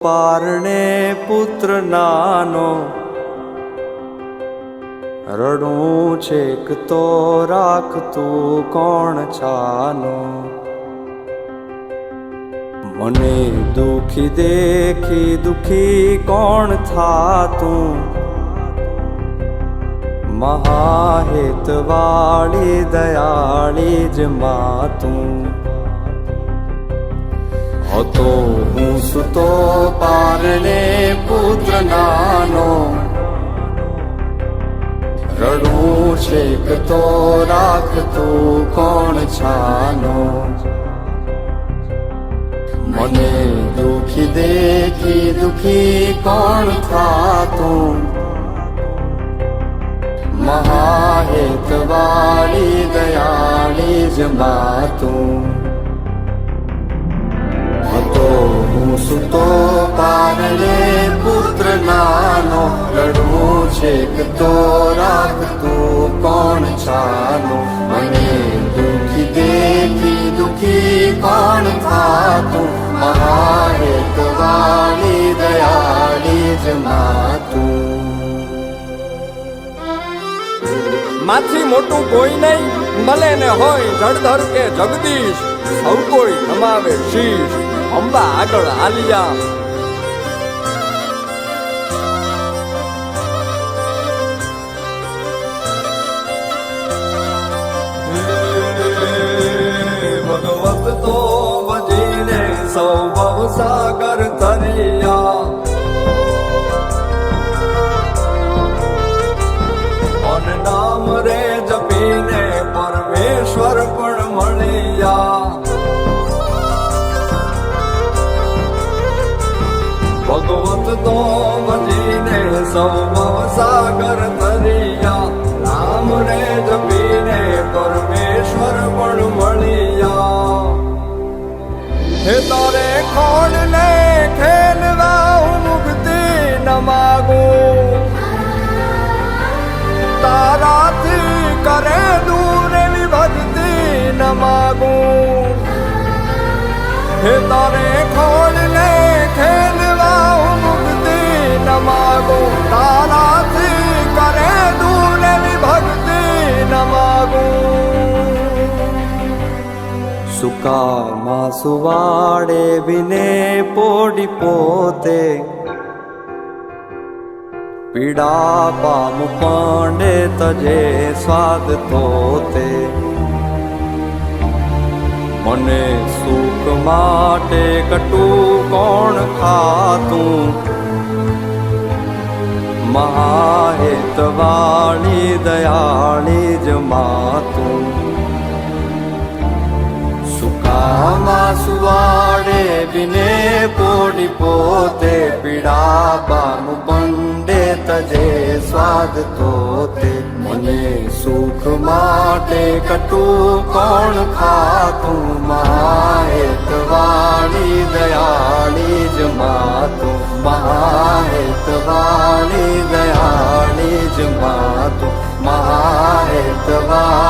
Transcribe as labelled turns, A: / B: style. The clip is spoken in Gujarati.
A: પારણે પુત્ર નાનો, રડું છેક તો રાખતું કોણ છાનો. મને દુખી દેખી દુખી કોણ થાતું? મહાહેતવાળી દયાળી જ માતું. હતો હું સુતો પારણે પુત્ર નાનો. રડું છેક તો રાખતું કોણ છાનો. મને દુખી દેખી દુખી કોણ થાતું? મહાહેતવાળી દયાળી જ નાનો રડવું છે તો રાખતું કોણ છાનો મને દુખી દેખી દુખી કોણ થાતું? મહાહેતવાળી દયાળી જ માતું
B: માથી મોટું કોઈ નહીં, ભલે ને હોય જળધર કે જગદીશ. સૌ કોઈ નમાવે શીશ. અંબા આગળ આલિયા તરિયા મન નામ રે જપીને પરમેશ્વર પણ મળ્યા ભગવત તો મજીને સૌ હે તારે ખોલ ને ખેલવા હું મુક્તિ ન માગું તારાથી કરે દૂર ભક્તિ ન માગું
A: સુકામાં સુવાડે વિને પોડી પોતે. પીડા પામ પાંડે તજે સ્વાદ તોતે. મને સુખ માટે કટું કોણ ખાતું? મહાહેતવાળી દયાળી જ માતું. સુકામાં સુવાડે વિને પોડી પોતે પીડા બાનું પંડે તજે સ્વાદ તો તે મને સુખ માટે કટું કોણ ખાતું મહાહેતવાણી દયાળી જ માતું મહાહેતવાણી દયાળી જ માતું મહાહેતવાણી